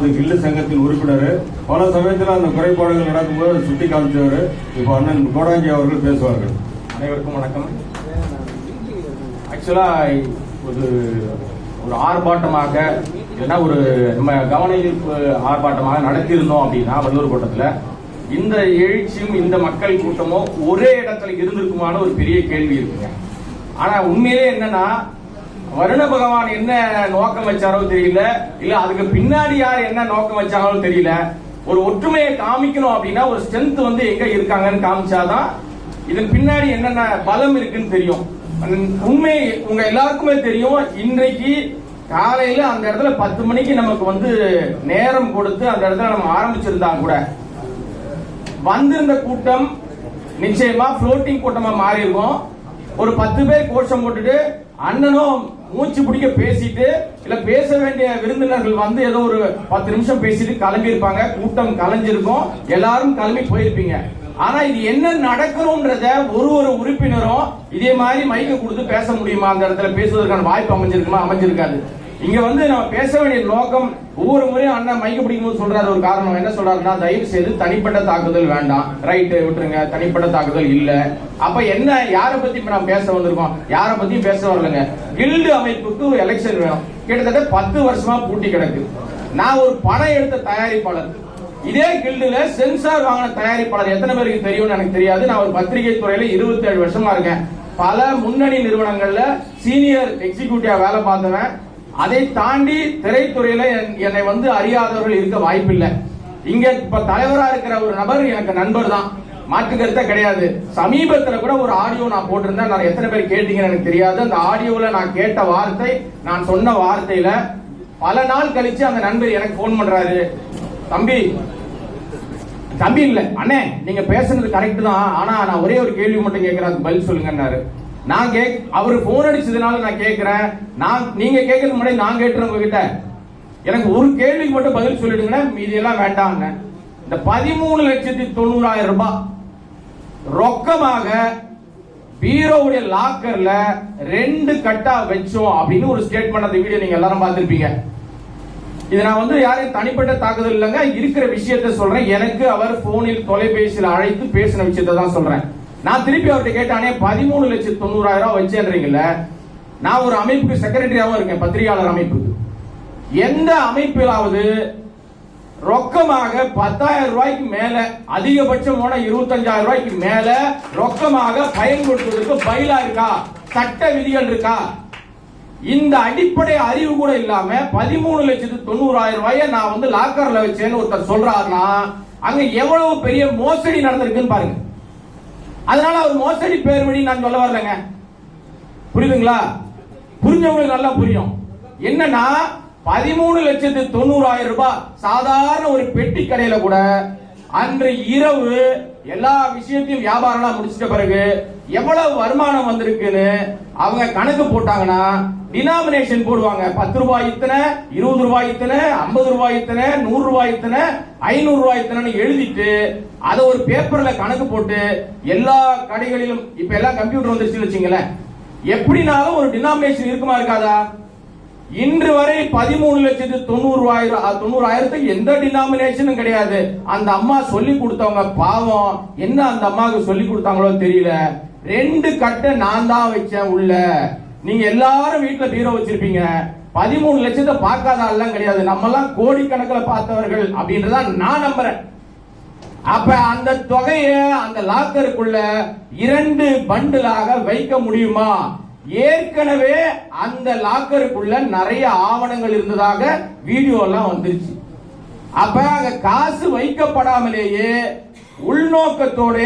நமது கில்லு சங்கத்தின் உறுப்பினர். பல சமயத்தில் அந்த குறைபாடுகள் நடக்கும்போது அதை சுட்டி காமிச்சவர். இப்போ அண்ணன் கோடாங்கி அவர்கள் பேசுவார்கள். அனைவருக்கும் வணக்கம். ஆக்சுவலா ஒரு ஒரு ஆர்ப்பாட்டமாக இல்லைன்னா ஒரு நம்ம கவன ஈர்ப்பு ஆர்ப்பாட்டமாக நடத்தியிருந்தோம் அப்படின்னா வள்ளூர் கோட்டத்தில் இந்த எழுச்சியும் இந்த மக்கள் கூட்டமும் ஒரே இடத்துல இருந்திருக்குமான ஒரு பெரிய கேள்வி இருக்குங்க. ஆனா உண்மையிலே என்னன்னா வருண பகவான் என்ன நோக்கம் வச்சாரோ தெரியல. இல்ல அதுக்கு பின்னாடி யார் என்ன நோக்கம் வச்சாங்களோ தெரியல. ஒரு ஒற்றுமையை காமிக்கணும் அப்படின்னா ஒரு ஸ்ட்ரென்த் வந்து எங்க இருக்காங்கன்னு காமிச்சாதான் இதன் பின்னாடி என்னென்ன பலம் இருக்குன்னு தெரியும். உண்மை உங்க எல்லாருக்குமே தெரியும். இன்றைக்கு காலையில அந்த இடத்துல பத்து மணிக்கு நமக்கு வந்து நேரம் கொடுத்து அந்த இடத்துல நம்ம ஆரம்பிச்சிருந்தா கூட வந்திருந்த கூட்டம் நிச்சயமா ஃப்ளோட்டிங் கூட்டமா மாறி இருக்கும் ஒரு பத்து பேர் கோஷம் போட்டுட்டு அண்ணனும் மூச்சு பிடிக்க பேசிட்டு இல்ல பேச வேண்டிய விருந்தினர்கள் வந்து ஏதோ ஒரு பத்து நிமிஷம் பேசிட்டு கிளம்பி இருப்பாங்க கூட்டம் கலைஞ்சிருக்கும். எல்லாரும் கிளம்பி போயிருப்பீங்க. ஆனா இது என்ன நடக்கணும்ன்றத ஒரு ஒரு உறுப்பினரும் இதே மாதிரி மைக்க கொடுத்து பேச முடியுமா? அந்த இடத்துல பேசுவதற்கான வாய்ப்பு அமைஞ்சிருக்குமா? அமைஞ்சிருக்காது. இங்க வந்து நம்ம பேச வேண்டிய நோக்கம் ஒவ்வொரு முறையும் அண்ணன் மைக்கு பிடிக்கும் போது சொல்றாரு. ஒரு காரணம் என்ன சொல்றாருன்னா தயவு செய்து தனிப்பட்ட தாக்குதல் வேண்டாம். ரைட்டு விட்டுருங்க. தனிப்பட்ட தாக்குதல் இல்ல. அப்ப என்ன யார பத்தி இப்ப நான் பேச வந்திருக்கோம்? யார பத்தியும் பேச வரலங்க. கில்டு அமைப்புக்கு எலெக்ஷன் வேணும். கிட்டத்தட்ட பத்து வருஷமா பூட்டி கிடக்கு. நான் ஒரு பணம் எடுத்த தயாரிப்பாளர். இதே கில்டுல சென்சார் வாங்கின தயாரிப்பாளர். எத்தனை பேருக்கு தெரியும்னு எனக்கு தெரியாது. நான் ஒரு பத்திரிகை துறையில இருபத்தி ஏழு வருஷமா இருக்கேன். பல முன்னணி நிறுவனங்கள்ல சீனியர் எக்ஸிகியூட்டிவா வேலை பார்த்தவன். அதை தாண்டி திரைத்துறையில என்- என்னை வந்து அறியாதவர்கள் இருக்க வாய்ப்பில்லை. இங்க இப்ப தலைவரா இருக்கிற ஒரு நபர் எனக்கு நண்பர் தான். மாற்று கருத்தே கிடையாது. சமீபத்துல கூட ஒரு ஆடியோ நான் போட்டிருந்தேன். நான் எத்தனை பேர் கேட்டீங்கன்னு எனக்கு தெரியாது. அந்த ஆடியோல நான் கேட்ட வார்த்தை நான் சொன்ன வார்த்தையில பல நாள் கழிச்சு அந்த நண்பர் எனக்கு போன் பண்றாரு. தம்பி தம்பி இல்ல. அண்ணே நீங்க பேசுனது கரெக்ட் தான். ஆனா நான் ஒரே ஒரு கேள்வி மட்டும் கேட்கறேன். பதில் சொல்லுங்கன்னாரு. நான் கேக் அவர் போன் அடிச்சதுனால நான் கேட்கிறேன் நான் நீங்க கேட்கறதுக்கு முன்னாடி நான் கேட்டுறேன் உங்ககிட்ட. எனக்கு ஒரு கேள்விக்கு மட்டும் பதில் சொல்லிடுங்க மீதி எல்லாம் இந்த பதிமூணு லட்சத்தி தொண்ணூறாயிரம் ரூபாய் ரொக்கமாக பீரோவுடைய லாக்கர்ல ரெண்டு கட்டா வச்சோம் அப்படின்னு ஒரு ஸ்டேட்மெண்ட் அந்த வீடியோ நீங்க எல்லாரும் பார்த்திருப்பீங்க. இது நான் வந்து யாரையும் தனிப்பட்ட தாக்குதல் இல்லைங்க. இருக்கிற விஷயத்த சொல்றேன். எனக்கு அவர் போனில் தொலைபேசியில் அழைத்து பேசின விஷயத்தை தான் சொல்றேன். நான் திருப்பி அவர்கிட்ட கேட்டானே பதிமூணு லட்சத்து தொண்ணூறாயிரம் வச்சேன்றீங்கல்ல நான் ஒரு அமைப்புக்கு செக்ரட்டரியாவும் இருக்கேன் பத்திரிகையாளர் அமைப்புக்கு. எந்த அமைப்பிலாவது ரொக்கமாக பத்தாயிரம் ரூபாய்க்கு மேல அதிகபட்சம் போன இருபத்தஞ்சாயிரம் ரூபாய்க்கு மேல ரொக்கமாக பயன்படுத்துவதற்கு பயிலா இருக்கா? சட்ட விதிகள் இருக்கா? இந்த அடிப்படை அறிவு கூட இல்லாம பதிமூணு லட்சத்து தொண்ணூறாயிரம் ரூபாய நான் வந்து லாக்கர்ல வச்சேன்னு ஒருத்தர் சொல்றாருன்னா அங்க எவ்வளவு பெரிய மோசடி நடந்திருக்குன்னு பாருங்க. அதனால அவர் மோசடி பேர் வழி நான் சொல்ல வரலங்க. புரியுதுங்களா? புரிஞ்சவங்களுக்கு நல்லா புரியும். என்னன்னா பதிமூணு லட்சத்து தொண்ணூறாயிரம் ரூபாய் சாதாரண ஒரு பெட்டி கடையில கூட அன்று இரவு எல்லா விஷயத்தையும் வியாபாரம் முடிச்சிட்ட பிறகு எவ்வளவு வருமானம் வந்திருக்குன்னு அவங்க கணக்கு போட்டாங்கன்னா டினாமினேஷன் போடுவாங்க. பத்து ரூபாய் இத்தனை இருபது ரூபாய் இத்தனை ஐம்பது ரூபாய் இத்தனை நூறு ரூபாய் இத்தனை ஐநூறு ரூபாய் இத்தனை எழுதிட்டு அதை ஒரு பேப்பர்ல கணக்கு போட்டு எல்லா கடைகளிலும் இப்ப எல்லாம் கம்ப்யூட்டர் வந்துருச்சு வச்சுங்களேன். எப்படினாலும் ஒரு டினாமினேஷன் இருக்குமா இருக்காதா? இன்று வரை பதிமூணு லட்சத்து தொண்ணூறாயிரம் தொண்ணூறாயிரத்துக்கு எந்த டினாமினேஷனும் கிடையாது. அந்த அம்மா சொல்லி கொடுத்தவங்க பாவம். என்ன அந்த அம்மாவுக்கு சொல்லி கொடுத்தாங்களோ தெரியல. ரெண்டு கட்டை நான் தான் வச்சேன் உள்ள. நீங்க எல்லாரும் வீட்டுல பீரோ வச்சிருப்பீங்க. பதிமூணு லட்சத்தை பார்க்காத ஆள்லாம் கிடையாது. நம்ம எல்லாம் கோடிக்கணக்கில் பார்த்தவர்கள் அப்படின்றத நான் நம்புறேன். அப்ப அந்த தொகையை அந்த லாக்கருக்குள்ள இரண்டு பண்டிலாக வைக்க முடியுமா? ஏற்கனவே அந்த லாக்கருக்குள்ள நிறைய ஆவணங்கள் இருந்ததாக வீடியோ எல்லாம் வந்துருச்சு. அப்ப அங்க காசு வைக்கப்படாமலேயே உள்நோக்கத்தோட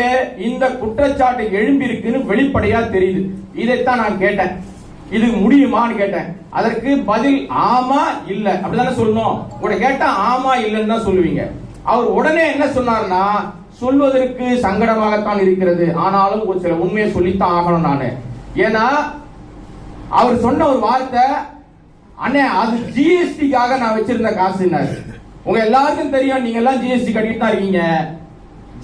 இந்த குற்றச்சாட்டு எழும்பியிருக்குன்னு வெளிப்படையா தெரியுது. இதைத்தான் நான் கேட்டேன். இது முடியுமான்னு கேட்டேன். அதற்கு பதில் ஆமா இல்ல. அப்படிதானே சொல்லணும். உங்களை கேட்டா ஆமா இல்லைன்னு தான் சொல்லுவீங்க. அவர் உடனே என்ன சொன்னார்னா சொல்வதற்கு சங்கடமாகத்தான் இருக்கிறது. ஆனாலும் ஒரு சில உண்மையை சொல்லித்தான் ஆகணும் நானு. ஏன்னா அவர் சொன்ன ஒரு வார்த்தை அண்ணே அது ஜிஎஸ்டிக்காக நான் வச்சிருந்த காசுன்னாரு. உங்க எல்லாருக்கும் தெரியும் நீங்க எல்லாம் ஜிஎஸ்டி கட்டிட்டு தான் இருக்கீங்க.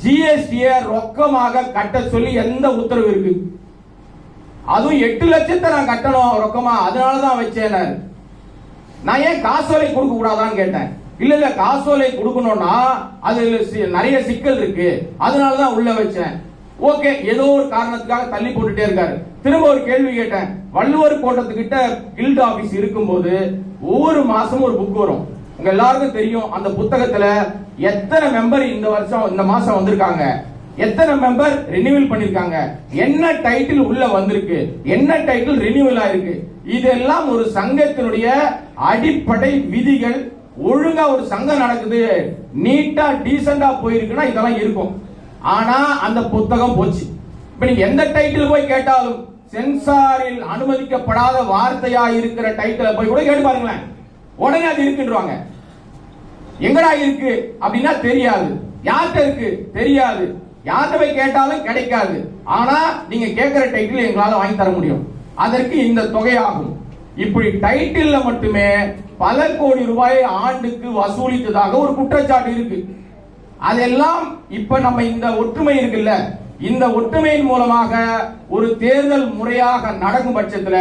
ஜிஎஸ்டியை ரொக்கமாக கட்ட சொல்லி எந்த உத்தரவு இருக்கு? அதுவும் எட்டு லட்சத்தை நான் கட்டணும் ரொக்கமா அதனால தான் வச்சேன் நான் ஏன் காசோலை கொடுக்க கூடாதான்னு கேட்டேன். இல்ல இல்ல காசோலை கொடுக்கணும்னா அது நிறைய சிக்கல் இருக்கு. அதனாலதான் உள்ள வச்சேன். ஓகே ஏதோ ஒரு காரணத்துக்காக தள்ளி போட்டுட்டே இருக்காரு. திரும்ப ஒரு கேள்வி கேட்டேன். வள்ளுவர் கோட்டத்துக்கிட்ட கில்ட் ஆபீஸ் இருக்கும்போது ஒவ்வொரு மாசமும் ஒரு புக் வரும். உங்க எல்லாருக்கும் தெரியும் அந்த புத்தகத்துல எத்தனை மெம்பர் இந்த வருஷம் இந்த மாசம் வந்திருக்காங்க. எத்தனை மெம்பர் ரினியூவல் பண்ணிருக்காங்க? என்ன டைட்டில் உள்ள வந்திருக்கு? என்ன டைட்டில் ரினியூவல் ஆயிருக்கு? இதெல்லாம் ஒரு சங்கத்தினுடைய அடிப்படை விதிகள். ஒழுங்கா ஒரு சங்கம் நடக்குது. நீட்டா டீசெண்டா போயிருக்குன்னா இதெல்லாம் இருக்கும். ஆனா அந்த புத்தகம் போச்சு. இப்ப நீங்க எந்த டைட்டில் போய் கேட்டாலும் சென்சாரில் அனுமதிக்கப்படாத வார்த்தையா இருக்கிற டைட்டில் போய் கூட கேட்டு பாருங்களேன். உடனே அது இருக்குன்றாங்க எங்கடா இருக்கு? அப்படின்னா தெரியாது. யார்கிட்ட இருக்கு? தெரியாது. யார்கிட்ட போய் கேட்டாலும் கிடைக்காது. ஆனா நீங்க கேட்கிற டைட்டில் எங்களால வாங்கி தர முடியும். அதற்கு இந்த தொகையாகும். இப்படி டைட்டில்ல மட்டுமே பல கோடி ரூபாயை ஆண்டுக்கு வசூலித்ததாக ஒரு குற்றச்சாட்டு இருக்கு. அதெல்லாம் இப்ப நம்ம இந்த ஒற்றுமை இருக்குல்ல இந்த ஒற்றுமையின் மூலமாக ஒரு தேர்தல் முறையாக நடக்கும் பட்சத்துல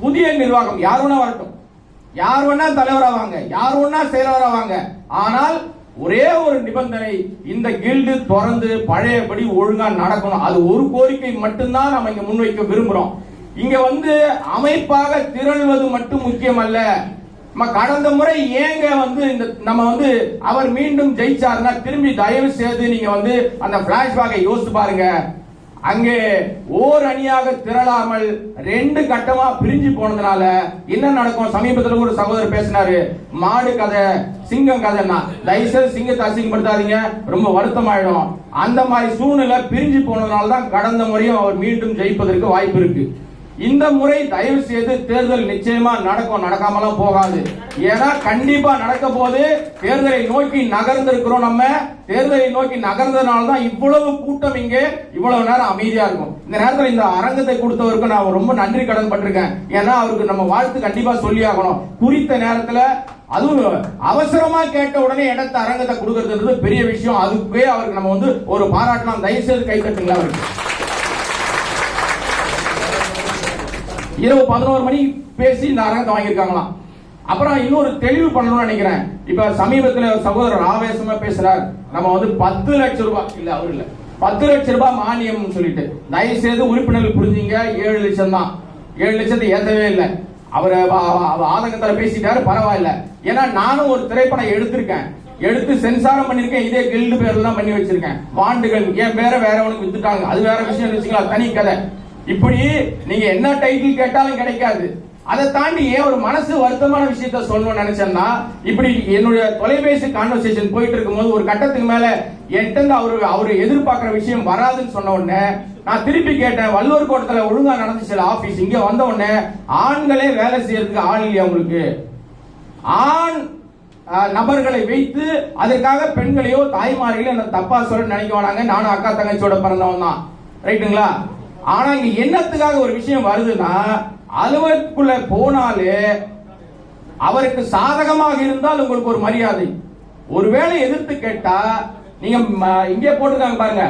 புதிய நிர்வாகம் யார் வேணா வரட்டும். யார் வேணா தலைவராவாங்க யார் வேணா செயலராவாங்க ஆனால் ஒரே ஒரு நிபந்தனை இந்த கில்டு திறந்து பழையபடி ஒழுங்கா நடக்கணும். அது ஒரு கோரிக்கை மட்டும்தான் நம்ம இங்க முன்வைக்க விரும்புறோம். இங்க வந்து அமைப்பாக திரள்வது மட்டும் முக்கியம் அல்ல நம்ம கடந்த முறை ஏங்க வந்து இந்த நம்ம வந்து அவர் மீண்டும் ஜெயிச்சாருன்னா திரும்பி தயவு செய்து நீங்க வந்து அந்த பிளாஷ்பேக்கை யோசித்து பாருங்க. அங்கே ஓர் அணியாக திரளாமல் ரெண்டு கட்டமா பிரிஞ்சு போனதுனால என்ன நடக்கும்? சமீபத்துல ஒரு சகோதரர் பேசினாரு. மாடு கதை சிங்கம் கதைன்னா. தயவுசெய்து சிங்கத்தை அசிங்கப்படுத்தாதீங்க. ரொம்ப வருத்தமாயிடும். அந்த மாதிரி சூழ்நிலை பிரிஞ்சு போனதுனால தான் கடந்த முறையும் அவர் மீண்டும் ஜெயிப்பதற்கு வாய்ப்பு இருக்கு. இந்த முறை தயவு செய்து தேர்தல் நிச்சயமா நடக்கும் நடக்காமலாம் போகாது. ஏன்னா கண்டிப்பா நடக்க போது தேர்தலை நோக்கி நகர்ந்திருக்கிறோம் நம்ம. தேர்தலை நோக்கி நகர்ந்ததுனால தான் இவ்வளவு கூட்டம் இங்கே இவ்வளவு நேரம் அமைதியா இருக்கும். இந்த நேரத்தில் இந்த அரங்கத்தை கொடுத்தவருக்கு நான் ரொம்ப நன்றி கடன் பட்டிருக்கேன். ஏன்னா அவருக்கு நம்ம வாழ்த்து கண்டிப்பா சொல்லி ஆகணும். குறித்த நேரத்துல அதுவும் அவசரமா கேட்ட உடனே இடத்த அரங்கத்தை கொடுக்கறதுன்றது பெரிய விஷயம். அதுக்கே அவருக்கு நம்ம வந்து ஒரு பாராட்டலாம். தயவு செய்து கை தட்டுங்களா அவருக்கு. இரவு பதினோரு மணி பேசி இந்த அரங்கத்தை வாங்கியிருக்காங்களாம். அப்புறம் இன்னொரு தெளிவு பண்ணணும்னு நினைக்கிறேன். இப்ப சமீபத்தில் சகோதரர் ஆவேசமா பேசுறார். நம்ம வந்து பத்து லட்சம் ரூபாய் இல்ல அவர் இல்ல. பத்து லட்சம் ரூபாய் மானியம் சொல்லிட்டு. தயவு செய்து உறுப்பினர்கள் புரிஞ்சுங்க ஏழு லட்சம் தான். ஏழு லட்சத்தை ஏத்தவே இல்லை. அவர் ஆதங்கத்துல பேசிட்டாரு பரவாயில்ல. ஏன்னா நானும் ஒரு திரைப்படம் எடுத்திருக்கேன். எடுத்து சென்சாரம் பண்ணிருக்கேன் இதே கில்டு பேர்ல தான் பண்ணி வச்சிருக்கேன். பாண்டுகள் என் பேரை வேறவனுக்கு வித்துட்டாங்க. அது வேற விஷயம் வச்சுக்கலாம். தனி கதை. இப்படி நீங்க என்ன டைட்டில் கேட்டாலும் கிடைக்காது. அதை தாண்டி ஏன் ஒரு மனசு வருத்தமான விஷயத்த சொல்லணும்னு நினைச்சேன்னா இப்படி என்னுடைய தொலைபேசி கான்வர்சேஷன் போயிட்டு இருக்கும்போது ஒரு கட்டத்துக்கு மேல என்கிட்ட அவரு அவரு எதிர்பார்க்கிற விஷயம் வராதுன்னு சொன்ன உடனே நான் திருப்பி கேட்டேன் வள்ளுவர் கோட்டத்துல ஒழுங்கா நடந்துச்சு ஆபீஸ் இங்க வந்த உடனே ஆண்களே வேலை செய்யறதுக்கு ஆள் இல்லையா உங்களுக்கு? ஆண் நபர்களை வைத்து அதற்காக பெண்களையோ தாய்மார்களையோ என்ன தப்பா சொல்ல நினைக்க வேணாங்க. நானும் அக்கா தங்கச்சியோட பிறந்தவன் தான். ரைட்டுங்களா ஆனா இங்க என்னத்துக்காக ஒரு விஷயம் வருதுன்னா அலுவலகத்துக்குள்ள போனாலே அவருக்கு சாதகமாக இருந்தால் உங்களுக்கு ஒரு மரியாதை. ஒருவேளை எதிர்த்து கேட்டா நீங்க இங்கே போட்டிருக்காங்க பாருங்க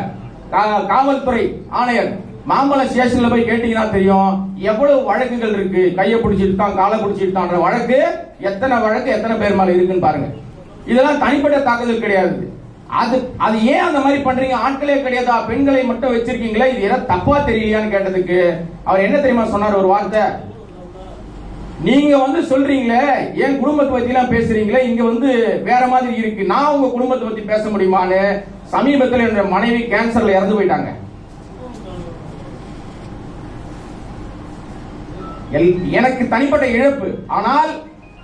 கா- காவல்துறை ஆணையர். மாம்பழம் ஸ்டேஷன்ல போய் கேட்டீங்கன்னா தெரியும் எவ்வளவு வழக்குகள் இருக்கு கையை பிடிச்சிருக்கான் காலை பிடிச்சிருக்கான்ற வழக்கு எத்தனை வழக்கு எத்தனை பேர் மேல இருக்குன்னு பாருங்க. இதெல்லாம் தனிப்பட்ட தாக்குதல் கிடையாது. அது அது ஏன் அந்த மாதிரி பண்றீங்க? ஆட்களே கிடையாதா? பெண்களை மட்டும் வச்சிருக்கீங்களா? இது ஏதாவது தப்பா தெரியலையான்னு கேட்டதுக்கு அவர் என்ன தெரியுமா சொன்னார் ஒரு வார்த்தை? நீங்க வந்து சொல்றீங்களே என் குடும்பத்தை பத்தி எல்லாம் பேசுறீங்களே இங்க வந்து வேற மாதிரி இருக்கு. நான் உங்க குடும்பத்தை பத்தி பேச முடியுமான்னு சமீபத்தில் என்னோட மனைவி கேன்சர்ல இறந்து போயிட்டாங்க. எல்- எனக்கு தனிப்பட்ட இழப்பு. ஆனால்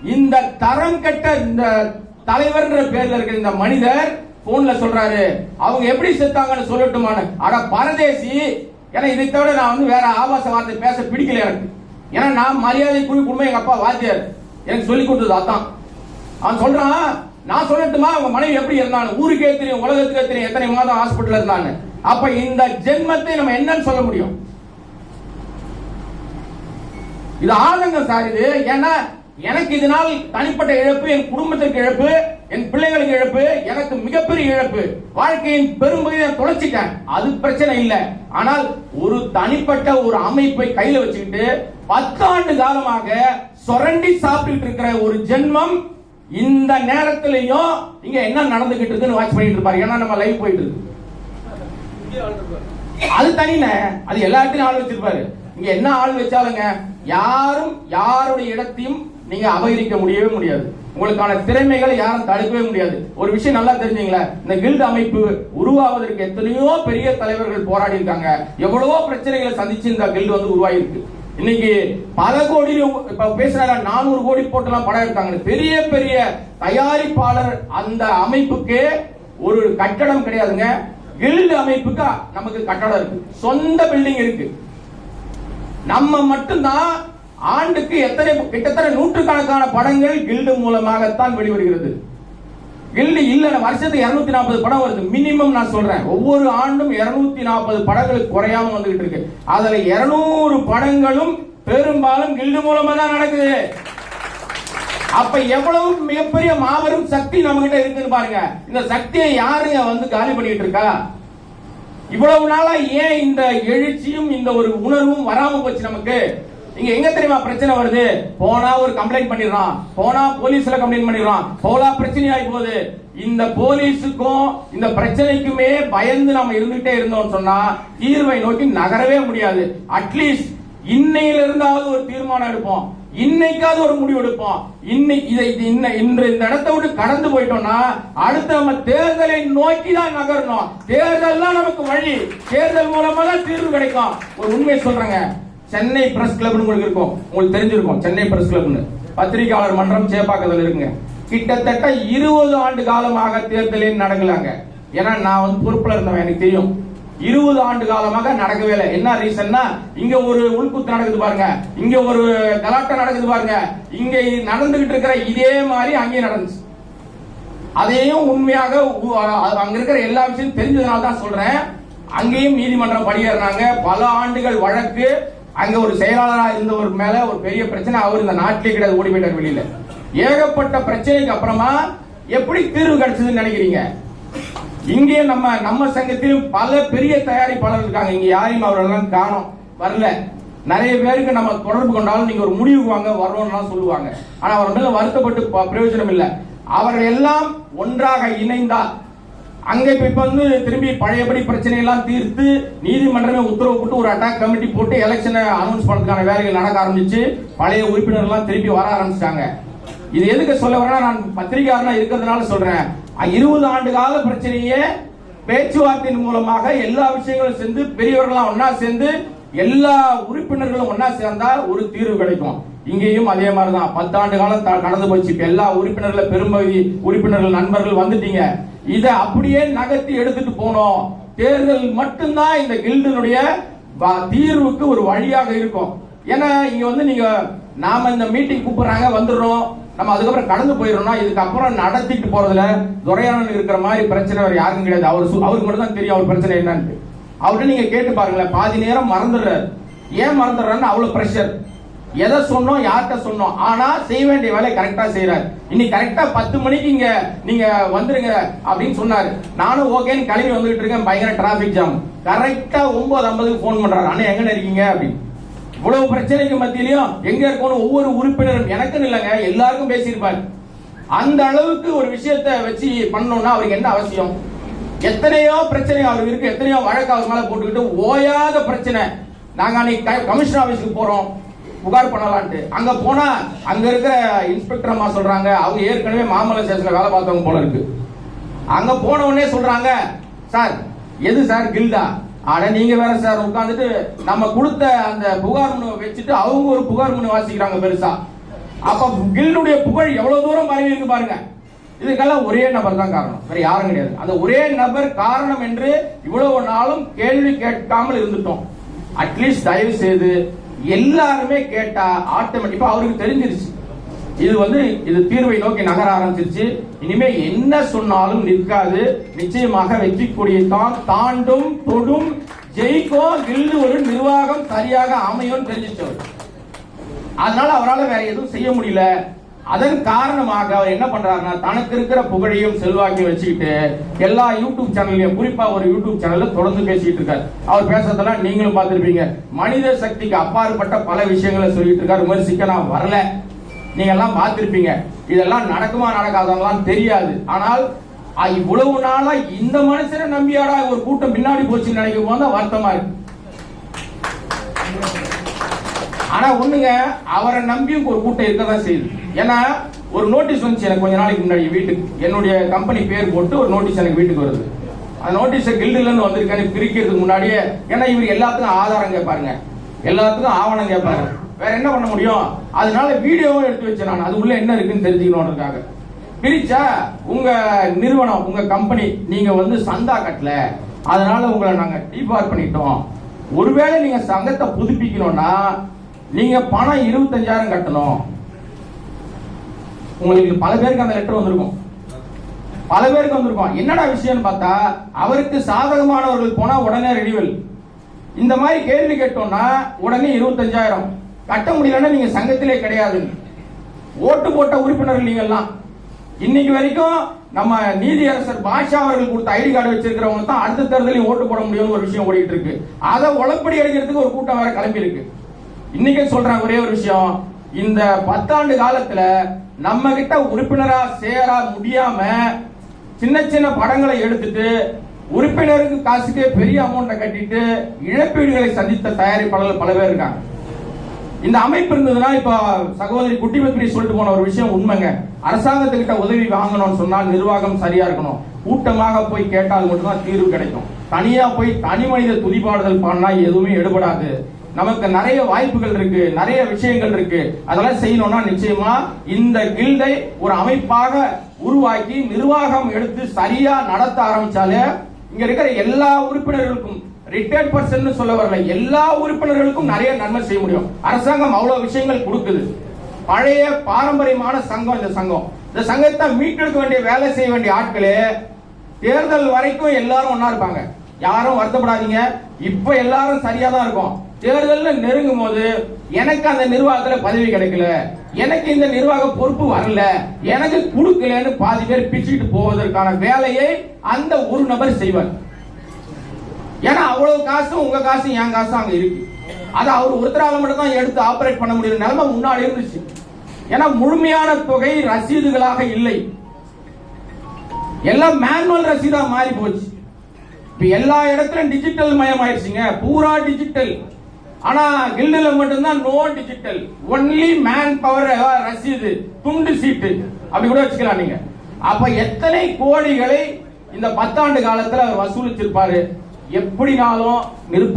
இந்த தரம் கெட்ட இந்த தலைவர்ன்ற பேர்ல இருக்கிற இந்த மனிதர் போன்ல சொல்றாரு. அவங்க எப்படி செத்தாங்கன்னு சொல்லட்டுமான்னு. அட பரதேசி ஏன்னா இதை தவிர நான் வந்து வேற ஆபாச வார்த்தை பேச பிடிக்கல எனக்கு. ஏன்னா நான் மரியாதைக்குரிய குடும்பம் எங்க அப்பா வாத்தியார். எனக்கு சொல்லி கொடுத்தது அதான். அவன் சொல்றான் நான் சொல்லட்டுமா? அவங்க மனைவி எப்படி இருந்தாங்க ஊருக்கே தெரியும் உலகத்துக்கே தெரியும் எத்தனை மாதம் ஹாஸ்பிட்டல் இருந்தாங்க அப்ப இந்த ஜென்மத்தை நம்ம என்னன்னு சொல்ல முடியும்? இது ஆதங்கம் சார் இது. ஏன்னா எனக்கு இதனால் தனிப்பட்ட இழப்பு என் குடும்பத்திற்கு இழப்பு என் பிள்ளைகளுக்கு இழப்பு எனக்கு மிகப்பெரிய இழப்பு. வாழ்க்கையின் பெரும்பகுதியை நான் தொலைச்சிட்டேன். அது பிரச்சனை இல்லை. ஆனால் ஒரு தனிப்பட்ட ஒரு அமைப்பை கையில வச்சுக்கிட்டு பத்தாண்டு காலமாக சுரண்டி சாப்பிட்டு இருக்கிற ஒரு ஜென்மம் இந்த நேரத்திலையும் இங்க என்ன நடந்துகிட்டு இருக்குன்னு வாட்ச் பண்ணிட்டு இருப்பாரு. ஏன்னா நம்ம லைவ் போயிட்டு இருக்கு. அது தனின அது எல்லாத்தையும் ஆள் வச்சிருப்பாரு. இங்க என்ன ஆள் வச்சாலுங்க யாரும் யாருடைய இடத்தையும் நீங்க அபகரிக்க முடியவே முடியாது. உங்களுக்கான திறமைகளை யாரும் தடுக்கவே முடியாது. ஒரு விஷயம் நல்லா தெரிஞ்சீங்களா. இந்த கில்டு அமைப்பு உருவாவதற்கு எத்தனையோ பெரிய தலைவர்கள் போராடி இருக்காங்க. எவ்வளவோ பிரச்சனைகளை சந்திச்சு இந்த கில்டு வந்து உருவாயிருக்கு இன்னைக்கு பல கோடி இப்ப பேசுறாங்க நானூறு கோடி போட்டுலாம் படம் இருக்காங்க பெரிய பெரிய தயாரிப்பாளர் அந்த அமைப்புக்கு ஒரு கட்டடம் கிடையாதுங்க. கில்டு அமைப்புக்கு நமக்கு கட்டடம் இருக்கு. சொந்த பில்டிங் இருக்கு. நம்ம மட்டும்தான் ஆண்டுக்கு எத்தனை கிட்டத்தட்ட நூற்றுக்கணக்கான படங்கள் கில்டு மூலமாகத்தான் வெளிவருகிறது. கில்டு இல்ல வருஷத்துக்கு இருநூத்தி நாற்பது படம் வருது. மினிமம் நான் சொல்றேன். ஒவ்வொரு ஆண்டும் இருநூத்தி நாற்பது படங்களுக்கு குறையாம வந்துகிட்டு இருக்கு. அதுல இருநூறு படங்களும் பெரும்பாலும் கில்டு மூலமா தான் நடக்குது. அப்ப எவ்வளவு மிகப்பெரிய மாபெரும் சக்தி நம்ம கிட்ட இருக்குன்னு பாருங்க. இந்த சக்தியை யாருங்க வந்து காலி பண்ணிட்டு இருக்கா? இவ்வளவு நாளா ஏன் இந்த எழுச்சியும் இந்த ஒரு உணர்வும் வராம போச்சு நமக்கு? இங்க எங்க தெரியுமா பிரச்சனை வருது? போனா ஒரு கம்ப்ளைண்ட் பண்ணிடுறான். போனா போலீஸ்ல கம்ப்ளைண்ட் பண்ணிடுறான். போலா பிரச்சனை ஆகி போகுது இந்த போலீஸுக்கும் இந்த பிரச்சனைக்குமே பயந்து நம்ம இருந்துகிட்டே இருந்தோம்னு சொன்னா தீர்வை நோக்கி நகரவே முடியாது. அட்லீஸ்ட் இன்னையில இருந்தாவது ஒரு தீர்மானம் எடுப்போம். இன்னைக்காவது ஒரு முடிவு எடுப்போம். இன்னைக்கு இதை இன்ன இன்று இந்த இடத்த விட்டு கடந்து போயிட்டோம்னா அடுத்து நம்ம தேர்தலை நோக்கி தான் நகரணும். தேர்தல் தான் நமக்கு வழி. தேர்தல் மூலமா தான் தீர்வு கிடைக்கும். ஒரு உண்மையை சொல்றேங்க. சென்னை பிரஸ் கிளப்னு உங்களுக்கு இருக்கும். உங்களுக்கு தெரிஞ்சிருக்கும். சென்னை பிரஸ் கிளப்னு பத்திரிகையாளர் மன்றம் சேப்பாக்கத்தில் இருக்குங்க. கிட்டத்தட்ட இருபது ஆண்டு காலமாக தேர்தலே நடக்கலாங்க. ஏன்னா நான் வந்து பொறுப்புல இருந்தவன் எனக்கு தெரியும். இருபது ஆண்டு காலமாக நடக்கவே இல்லை. என்ன ரீசன்னா இங்க ஒரு உள்குத்து நடக்குது பாருங்க. இங்க ஒரு கலாட்டம் நடக்குது பாருங்க. இங்க நடந்துகிட்டு இருக்கிற இதே மாதிரி அங்கேயும் நடந்துச்சு. அதையும் உண்மையாக அங்க இருக்கிற எல்லா விஷயம் தெரிஞ்சதுனால தான் சொல்றேன். அங்கேயும் நீதிமன்றம் படியேறினாங்க பல ஆண்டுகள் வழக்கு. அங்க ஒரு செயலாளராக இருந்தவர் மேல ஒரு பெரிய பிரச்சனை. அவர் இந்த நாட்டிலே கிடையாது ஓடி போயிட்டார் வெளியில. ஏகப்பட்ட பிரச்சனைக்கு அப்புறமா எப்படி தீர்வு கிடைச்சதுன்னு நினைக்கிறீங்க? இங்கே நம்ம நம்ம சங்கத்திலும் பல பெரிய தயாரிப்பாளர்கள் இருக்காங்க. இங்க யாரையும் அவரெல்லாம் காணும். வரல. நிறைய பேருக்கு நம்ம தொடர்பு கொண்டாலும் நீங்க ஒரு முடிவுக்கு வாங்க வரணும்லாம் சொல்லுவாங்க. ஆனா அவர் மேல வருத்தப்பட்டு ப- பிரயோஜனம் இல்லை. அவர்கள் எல்லாம் ஒன்றாக இணைந்தால் அங்க இப்ப வந்து திரும்பி பழையபடி பிரச்சனை எல்லாம் தீர்த்து நீதிமன்றமே உத்தரவு போட்டு ஒரு அட்டாக் கமிட்டி போட்டு எலெக்ஷனை அனௌன்ஸ் பண்றதுக்கான வேலைகள் நடக்க ஆரம்பிச்சு பழைய உறுப்பினர் எல்லாம் திருப்பி வர ஆரம்பிச்சிட்டாங்க. இது எதுக்கு சொல்ல வரேன்னா நான் பத்திரிகையாளனா இருக்கிறதுனால சொல்றேன். இருபது ஆண்டு கால பிரச்சனையே பேச்சுவார்த்தையின் மூலமாக எல்லா விஷயங்களும் சேர்ந்து பெரியவர்களாம் ஒன்னா சேர்ந்து எல்லா உறுப்பினர்களும் ஒன்னா சேர்ந்தா ஒரு தீர்வு கிடைக்கும். இங்கேயும் அதே மாதிரிதான். பத்தாண்டு காலம் கடந்து போச்சு. எல்லா உறுப்பினர்கள் பெரும்பகுதி உறுப்பினர்கள் நண்பர்கள் வந்துட்டீங்க. இதை அப்படியே நகர்த்தி எடுத்துட்டு போனோம். தேர்தல் மட்டும்தான் இந்த கில்டனுடைய தீர்வுக்கு ஒரு வழியாக இருக்கும். ஏன்னா இங்க வந்து நீங்க நாம இந்த மீட்டிங் கூப்பிடுறாங்க வந்துடுறோம். நம்ம அதுக்கப்புறம் கடந்து போயிடுறோம்னா இதுக்கப்புறம் நடத்திட்டு போறதுல துரையானன் இருக்கிற மாதிரி பிரச்சனை வேற யாருக்கும் கிடையாது. அவர் சு- அவருக்கு மட்டும் தான் தெரியும் அவர் பிரச்சனை என்னன்னு அவர்கிட்ட நீங்க கேட்டு பாருங்களேன் பாதி நேரம் மறந்துடுறாரு. ஏன் மறந்துடுறாருன்னு அவ்வளவு பிரஷர் எதை சொன்னோம் யார்கிட்ட சொன்னோம்? ஆனா செய்ய வேண்டிய வேலையை கரெக்டா செய்யறாரு இன்னைக்கு கரெக்டா பத்து மணிக்கு இங்க நீங்க வந்துருங்க அப்படின்னு சொன்னாரு. நானும் ஓகேன்னு கிளம்பி வந்துகிட்டு இருக்கேன். பயங்கர டிராபிக் ஜாம் கரெக்டா ஒன்பது ஐம்பதுக்கு ஃபோன் பண்றாரு. அண்ணா எங்க இருக்கீங்க? அப்படின்னு. இவ்வளவு பிரச்சனைக்கு மத்தியிலையும் எங்க இருக்கணும் ஒவ்வொரு உறுப்பினரும் எனக்குன்னு இல்லைங்க எல்லாருக்கும் பேசியிருப்பாரு. அந்த அளவுக்கு ஒரு விஷயத்த வச்சு பண்ணணும்னா அவருக்கு என்ன அவசியம்? எத்தனையோ பிரச்சனை அவருக்கு இருக்கு. எத்தனையோ வழக்கு அவர் மேல போட்டுக்கிட்டு ஓயாத பிரச்சனை. நாங்க அன்னைக்கு கமிஷனர் ஆபீஸ்க்கு போறோம். புகார் பண்ணலான்ட்டு. அங்க போனா அங்க இருக்கிற இன்ஸ்பெக்டர் அம்மா சொல்றாங்க அவங்க ஏற்கனவே மாமல்ல ஸ்டேஷன்ல வேலை பார்த்தவங்க போல இருக்கு. அங்க போன உடனே சொல்றாங்க சார் எது சார் கில்டா? ஆனா நீங்க வேற சார் உட்காந்துட்டு நம்ம கொடுத்த அந்த புகார் மனு வச்சுட்டு அவங்க ஒரு புகார் மனு வாசிக்கிறாங்க பெருசா. அப்ப கில்டுடைய புகழ் எவ்வளவு தூரம் பரவி இருக்கு பாருங்க. இதுக்கெல்லாம் ஒரே நபர் தான் காரணம். வேற யாரும் கிடையாது. அந்த ஒரே நபர் காரணம் என்று இவ்வளவு நாளும் கேள்வி கேட்காமல் இருந்துட்டோம். அட்லீஸ்ட் தயவு செய்து எல்லாருமே கேட்டா ஆட்டோமேட்டிக்கா அவருக்கு தெரிஞ்சிருச்சு. இது வந்து இது தீர்வை நோக்கி நகர ஆரம்பிச்சிருச்சு. இனிமே என்ன சொன்னாலும் நிற்காது. நிச்சயமாக வெற்றி தான் தாண்டும் தொடும் ஜெயிக்கும் கில்டு ஒரு நிர்வாகம் சரியாக அமையும் தெரிஞ்சிச்சவர் அதனால அவரால் வேற எதுவும் செய்ய முடியல. அதன் காரணமாக அவர் என்ன பண்றாருன்னா தனக்கு இருக்கிற புகழையும் செல்வாக்கையும் வச்சுக்கிட்டு எல்லா யூடியூப் சேனல்லையும் குறிப்பா ஒரு யூடியூப் சேனல்ல தொடர்ந்து பேசிட்டு இருக்காரு. அவர் பேசுறதெல்லாம் நீங்களும் பார்த்திருப்பீங்க. மனித சக்திக்கு அப்பாற்பட்ட பல விஷயங்களை சொல்லிட்டு இருக்காரு. விமர்சிக்க நான் வரல. நீங்க எல்லாம் பார்த்திருப்பீங்க. இதெல்லாம் நடக்குமா நடக்காதெல்லாம் தெரியாது. ஆனால் இவ்வளவு நாளா இந்த மனுஷனை நம்பியாடா ஒரு கூட்டம் பின்னாடி போச்சுன்னு நினைக்கும் போது தான் வருத்தமா இருக்கு. ஆனா ஒண்ணுங்க அவரை நம்பியும் ஒரு கூட்டம் இருக்கதான் செய்யுது. ஏன்னா ஒரு நோட்டீஸ் வந்துச்சு எனக்கு கொஞ்ச நாளைக்கு முன்னாடி வீட்டுக்கு. என்னுடைய கம்பெனி பேர் போட்டு ஒரு நோட்டீஸ் எனக்கு வீட்டுக்கு வருது. அந்த நோட்டீஸை கில்டுல இருந்து பிரிக்கிறதுக்கு முன்னாடியே. ஏன்னா இவர் எல்லாத்துக்கும் ஆதாரம் கேட்பாருங்க. எல்லாத்துக்கும் ஆவணம் கேட்பாரு. வேற என்ன பண்ண முடியும்? அதனால வீடியோவும் எடுத்து வச்சேன் நான். அது உள்ள என்ன இருக்குன்னு தெரிஞ்சுக்கணுன்றதுக்காக. பிரிச்சா உங்க நிறுவனம் உங்க கம்பெனி நீங்க வந்து சந்தா கட்டல. அதனால உங்களை நாங்க டிபார் பண்ணிட்டோம். ஒருவேளை நீங்க சங்கத்தை புதுப்பிக்கணும்னா நீங்க பணம் இருபத்தஞ்சாயிரம் கட்டணும். உங்களுக்கு பல பேருக்கு அந்த லெட்டர் வந்திருக்கும். பல பேருக்கு வந்திருக்கும். என்னடா விஷயம்னு பார்த்தா அவருக்கு சாதகமானவர்கள் போனா உடனே ரெடிவல் இந்த மாதிரி கேள்வி கேட்டோம்னா உடனே இருபத்தஞ்சாயிரம். கட்ட முடியலன்னா நீங்க சங்கத்திலே கிடையாது. ஓட்டு போட்ட உறுப்பினர்கள் நீங்க எல்லாம் இன்னைக்கு வரைக்கும் நம்ம நீதியரசர் பாஷா அவர்கள் கொடுத்த ஐடி கார்டு வச்சிருக்கிறவங்க தான் அடுத்த தேர்தலையும் ஓட்டு போட முடியும்னு ஒரு விஷயம் ஓடிட்டு இருக்கு. அதை உழப்படி அடிக்கிறதுக்கு ஒரு கூட்டம் வேற கிளம்பி இருக்கு இன்னைக்கு சொல்றேன் ஒரே ஒரு விஷயம். இந்த பத்தாண்டு காலத்துல நம்ம கிட்ட உறுப்பினரா சேர முடியாம சின்ன சின்ன படங்களை எடுத்துட்டு உறுப்பினருக்கு காசுக்கே பெரிய அமௌண்ட்டை கட்டிட்டு இழப்பீடுகளை சந்தித்த தயாரிப்பாளர்கள் பல பேர் இருக்காங்க. இந்த அமைப்பு இருந்ததுன்னா இப்ப சகோதரி குட்டி சொல்லிட்டு போன ஒரு விஷயம் உண்மைங்க. அரசாங்கத்துக்கிட்ட உதவி வாங்கணும்னு சொன்னால் நிர்வாகம் சரியா இருக்கணும். கூட்டமாக போய் கேட்டால் மட்டும்தான் தீர்வு கிடைக்கும். தனியா போய் தனி மனித துதிப்பாடுதல் பண்ணா எதுவுமே எடுபடாது. நமக்கு நிறைய வாய்ப்புகள் இருக்கு நிறைய விஷயங்கள் இருக்கு. அதெல்லாம் செய்யணும்னா நிச்சயமா இந்த கில்டை ஒரு அமைப்பாக உருவாக்கி நிர்வாகம் எடுத்து சரியா நடத்த ஆரம்பிச்சாலே இங்க இருக்கிற எல்லா உறுப்பினர்களுக்கும் ரிட்டையர்ட் பர்சன் சொல்ல வரல எல்லா உறுப்பினர்களுக்கும் நிறைய நன்மை செய்ய முடியும். அரசாங்கம் அவ்வளவு விஷயங்கள் கொடுக்குது. பழைய பாரம்பரியமான சங்கம் இந்த சங்கம். இந்த சங்கத்தை மீட்டெடுக்க வேண்டிய வேலை செய்ய வேண்டிய ஆட்களே தேர்தல் வரைக்கும் எல்லாரும் ஒன்னா இருப்பாங்க. யாரும் வருத்தப்படாதீங்க. இப்ப எல்லாரும் சரியா தான் இருக்கும். தேர்தல் நெருங்கும் போது எனக்கு அந்த நிர்வாகத்துல பதவி கிடைக்கல. எனக்கு இந்த நிர்வாக பொறுப்பு வரல. எனக்கு கொடுக்கலன்னு பாதி பேர் பிச்சுக்கிட்டு போவதற்கான வேலையை அந்த ஒரு நபர் செய்வார். ஏன்னா அவ்வளவு காசும் உங்க காசும் என் காசும் அங்க இருக்கு. அது அவர் ஒருத்தரால மட்டும் தான் எடுத்து ஆபரேட் பண்ண முடியும் நிலைமை முன்னாடி இருந்துச்சு. ஏன்னா முழுமையான தொகை ரசீதுகளாக இல்லை. எல்லாம் மேனுவல் ரசீதா மாறி போச்சு. இப்ப எல்லா இடத்துலயும் டிஜிட்டல் மயம் ஆயிடுச்சுங்க பூரா டிஜிட்டல் ஆனா கில்டுல மட்டும்தான் no digital only man power ரசீது துண்டு சீட்டு. அப்படி கூட வச்சுக்கலாம் நீங்க. அப்ப எத்தனை கோடிகளை இந்த பத்தாண்டு காலத்துல அவர் வசூலிச்சிருப்பாரு? எப்படினாலும்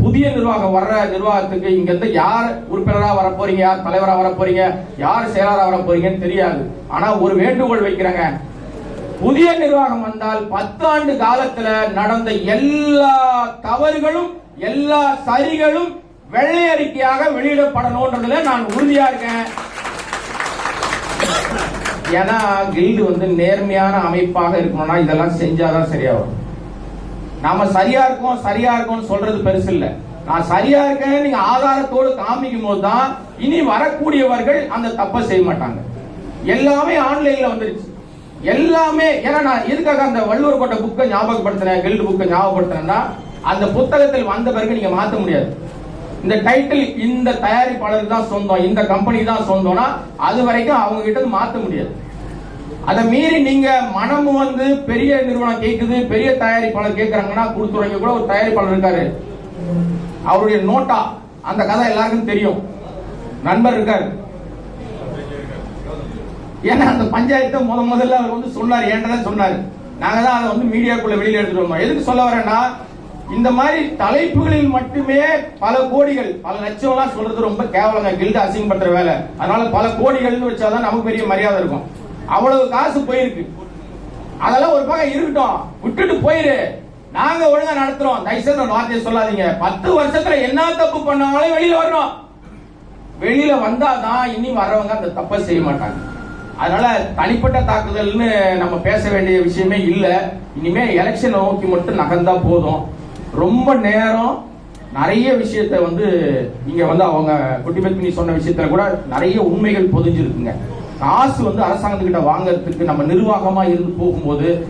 புதிய நிர்வாகம் வர்ற நிர்வாகத்துக்கு இங்க இருந்து யார் உறுப்பினரா வர போறீங்க யார் தலைவரா வர போறீங்க யார் செயலாளரா வர போறீங்கன்னு தெரியாது. ஆனா ஒரு வேண்டுகோள் வைக்கிறாங்க. புதிய நிர்வாகம் வந்தால் பத்தாண்டு காலத்துல நடந்த எல்லா தவறுகளும் எல்லா சரிகளும் வெள்ளை அறிக்கையாக வெளியிடப்படணும்ன்றதுல நான் உறுதியா இருக்கேன். ஏன்னா கில்டு வந்து நேர்மையான அமைப்பாக இருக்கணும்னா இதெல்லாம் செஞ்சாதான் சரியா வரும் நாம சரியா இருக்கோம் சரியா இருக்கோம்னு சொல்றது பெருசு இல்ல. நான் சரியா இருக்கேன் நீங்க ஆதாரத்தோடு காமிக்கும் போது தான் இனி வரக்கூடியவர்கள் அந்த தப்பை செய்ய மாட்டாங்க. எல்லாமே ஆன்லைன்ல வந்துருச்சு. எல்லாமே ஏன்னா நான் எதுக்காக அந்த வள்ளுவர் கோட்டை புக்கை ஞாபகப்படுத்தினேன் கில்டு புக்கை ஞாபகப்படுத்தினேன்னா அந்த புத்தகத்தில் வந்த பிறகு நீங்க மாத்த முடியாது. இந்த டைட்டில் இந்த தயாரிப்பாளருக்கு தான் சொந்தம் இந்த கம்பெனி தான் சொந்தம்னா அது வரைக்கும் அவங்க கிட்ட மாத்த முடியாது. அதை மீறி நீங்க மனமு வந்து பெரிய நிறுவனம் கேட்குது பெரிய தயாரிப்பாளர் கேக்குறாங்கன்னா கொடுத்துறவங்க கூட ஒரு தயாரிப்பாளர் இருக்காரு. அவருடைய நோட்டா அந்த கதை எல்லாருக்கும் தெரியும். நண்பர் இருக்காரு. ஏன்னா அந்த பஞ்சாயத்தை முத முதல்ல அவர் வந்து சொன்னார் ஏன்டா சொன்னார். நாங்க தான் அதை வந்து மீடியாக்குள்ள வெளியில எடுத்துட்டு வந்தோம். எதுக்கு சொல்ல வரேன்னா இந்த மாதிரி தலைப்புகளில் மட்டுமே பல கோடிகள் பல லட்சம் எல்லாம் சொல்றது ரொம்ப கேவலங்க கில்ட் அசிங் பண்ற வேலை. அதனால பல கோடிகள்னு வச்சாதான் நமக்கு பெரிய மரியாதை இருக்கும். அவ்வளவு காசு போயிருக்கு. அதெல்லாம் ஒரு பக்கம் இருக்கட்டும். விட்டுட்டு போயிரு. நாங்க ஒழுங்கா நடத்துறோம். தயவுசெய்து வார்த்தையை சொல்லாதீங்க. பத்து வருஷத்துல என்ன தப்பு பண்ணாலும் வெளியில வரணும். வெளியில வந்தாதான் இனி வர்றவங்க அந்த தப்பை செய்ய மாட்டாங்க. அதனால தனிப்பட்ட தாக்குதல்னு நம்ம பேச வேண்டிய விஷயமே இல்ல. இனிமே எலெக்ஷன் நோக்கி மட்டும் நகர்ந்தா போதும். ரொம்ப நேரம் நிறைய விஷயத்த வந்து இங்க வந்து அவங்க குட்டிபத்மினி சொன்ன விஷயத்துல கூட நிறைய உண்மைகள் பொதிஞ்சிருக்குங்க. காசு வந்து அரசாங்கத்துக்கிட்ட வாங்குறதுக்கு நம்ம நிர்வாகமா இருந்து போகும்போது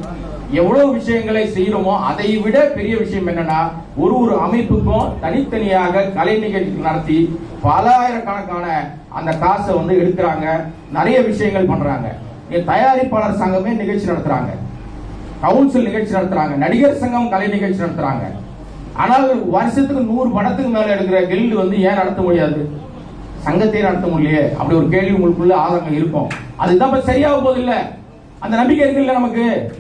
எவ்வளவு விஷயங்களை செய்யறோமோ அதை விட பெரிய விஷயம் என்னன்னா ஒரு ஒரு அமைப்புக்கும் தனித்தனியாக கலை நிகழ்ச்சி நடத்தி பலாயிரக்கணக்கான அந்த காசை வந்து எடுக்கிறாங்க நிறைய விஷயங்கள் பண்றாங்க. தயாரிப்பாளர் சங்கமே நிகழ்ச்சி நடத்துறாங்க. கவுன்சில் நிகழ்ச்சி நடத்துறாங்க. நடிகர் சங்கம் கலை நிகழ்ச்சி நடத்துறாங்க. ஆனால் வருஷத்துக்கு நூறு படத்துக்கு மேல எடுக்கிற கில்டு வந்து ஏன் நடத்த முடியாது? சங்கத்தை நடத்த முடியலையே. அப்படி ஒரு கேள்வி உங்களுக்குள்ள ஆதங்கம் இருக்கும். அதுதான் இப்ப சரியாக போகுது இல்ல? அந்த நம்பிக்கை இருக்குல்ல நமக்கு?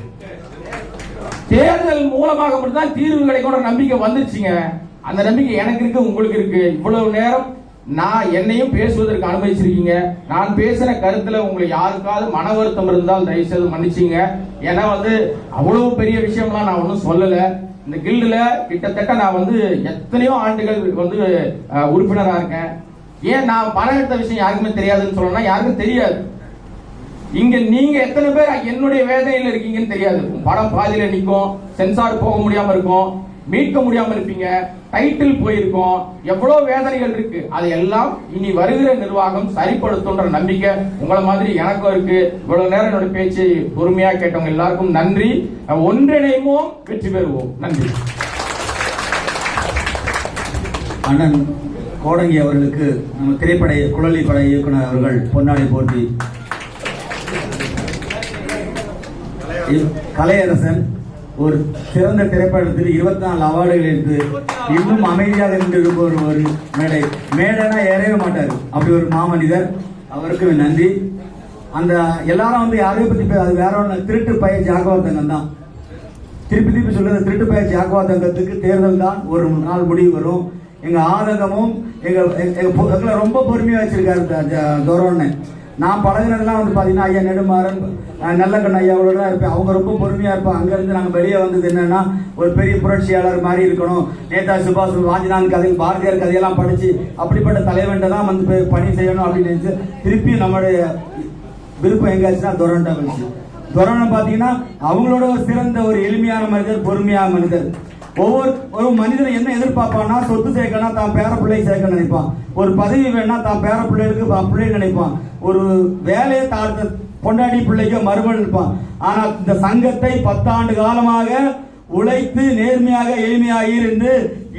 தேர்தல் மூலமாக மட்டும்தான் தீர்வு கிடைக்கும் நம்பிக்கை வந்துருச்சுங்க. அந்த நம்பிக்கை எனக்கு இருக்கு உங்களுக்கு இருக்கு. இவ்வளவு நேரம் நான் என்னையும் பேசுவதற்கு அனுமதிச்சிருக்கீங்க. நான் பேசின கருத்துல உங்களுக்கு யாருக்காவது மன வருத்தம் இருந்தால் தயவு செய்து மன்னிச்சிங்க. ஏன்னா வந்து அவ்வளவு பெரிய விஷயம்லாம் நான் ஒன்றும் சொல்லலை. இந்த கில்டுல கிட்டத்தட்ட நான் வந்து எத்தனையோ ஆண்டுகள் வந்து உறுப்பினராக உறுப்பினரா இருக்கேன். ஏன் நான் பணம் எடுத்த விஷயம் யாருக்குமே தெரியாதுன்னு சொல்லணும்னா யாருக்கும் தெரியாது. இங்க நீங்க எத்தனை பேர் என்னுடைய வேதனையில இருக்கீங்கன்னு தெரியாது. படம் பாதியில நிற்கும் சென்சார் போக முடியாம இருக்கும். மீட்க முடியாம இருப்பீங்க. டைட்டில் போயிருக்கோம். எவ்வளவு வேதனைகள் இருக்கு. அதையெல்லாம் இனி வருகிற நிர்வாகம் சரிப்படுத்தும்ன்ற நம்பிக்கை உங்களை மாதிரி எனக்கும் இருக்கு. இவ்வளவு நேரம் என்னோட பேச்சு பொறுமையா கேட்டவங்க எல்லாருக்கும் நன்றி. ஒன்றிணைவோம் வெற்றி பெறுவோம். நன்றி. அண்ணன் கோடங்கி அவர்களுக்கு நம்ம திரைப்பட குழலி பட இயக்குனர் அவர்கள் பொன்னாடி போட்டி கலையரசன். ஒரு சிறந்த திரைப்படத்தில் இருபத்தி நாலு அவார்டுகள் எடுத்து இன்னும் அமைதியாக நின்று ஒரு ஒரு மேடை. மேடைனா ஏறவே மாட்டார். அப்படி ஒரு மாமனிதர். அவருக்கு நன்றி. அந்த எல்லாரும் வந்து யாரையும் பத்தி அது வேற ஒன்று திருட்டு பைய ஜாகவத்தங்கம் தான். திருப்பி திருப்பி சொல்றது திருட்டு பயிற்சி ஆக்குவாதங்கத்துக்கு தேர்தல் தான். ஒரு நாள் முடிவு வரும். எங்க ஆதங்கமும் எங்க எங்களை ரொம்ப பொறுமையா வச்சிருக்காரு துரோன்னு நான் பழகினதெல்லாம் வந்து பார்த்தீங்கன்னா ஐயா நெடுமாறன் நல்லக்கண்ண ஐயாவோட தான் இருப்பேன். அவங்க ரொம்ப பொறுமையா இருப்பாங்க. அங்கேருந்து நாங்கள் வெளியே வந்தது என்னன்னா ஒரு பெரிய புரட்சியாளர் மாதிரி இருக்கணும். நேதாஜி சுபாஷ் வாஞ்சிநாதன் கதை பாரதியார் கதையெல்லாம் படிச்சு அப்படிப்பட்ட தலைவன்ட்ட தான் வந்து பணி செய்யணும் அப்படின்னு நினச்சி திருப்பி நம்மளுடைய விருப்பம் எங்காச்சுன்னா துரண்டா வந்துச்சு துரணம் பார்த்தீங்கன்னா அவங்களோட ஒரு சிறந்த ஒரு எளிமையான மனிதர் பொறுமையான மனிதர். ஒவ்வொரு ஒரு மனிதன் என்ன எதிர்பார்ப்பான்னா சொத்து சேர்க்கனா தான் பேர பிள்ளை சேர்க்க நினைப்பான். ஒரு பதவி வேணா தான் பேர பிள்ளைகளுக்கு பிள்ளை நினைப்பான். ஒரு வேலையை தாழ்த்த பொண்டாடி பிள்ளைக்கு மறுபடி நிற்பான் ஆனா இந்த சங்கத்தை பத்தாண்டு காலமாக உழைத்து நேர்மையாக எளிமையாக இருந்து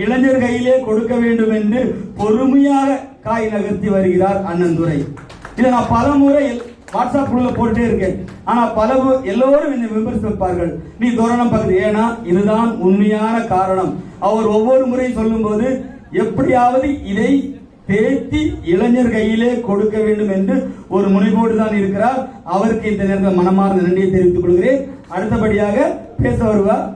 இளைஞர் கையிலே கொடுக்க வேண்டும் என்று பொறுமையாக காய் நகர்த்தி வருகிறார் அண்ணன் துரை. இதை நான் பல முறை வாட்ஸ்அப் குழுல போட்டே இருக்கேன். ஆனா பல எல்லோரும் எல்லோரும் என்னை விமர்சிப்பார்கள் நீ தோரணம் பகுதி ஏன்னா இதுதான் உண்மையான காரணம். அவர் ஒவ்வொரு முறையும் சொல்லும்போது எப்படியாவது இதை பேத்தி இளைஞர் கையிலே கொடுக்க வேண்டும் என்று ஒரு முனைப்போடு தான் இருக்கிறார். அவருக்கு இந்த நேரத்தில் மனமார்ந்த நன்றியை தெரிவித்துக் கொள்கிறேன். அடுத்தபடியாக பேச வருவார்.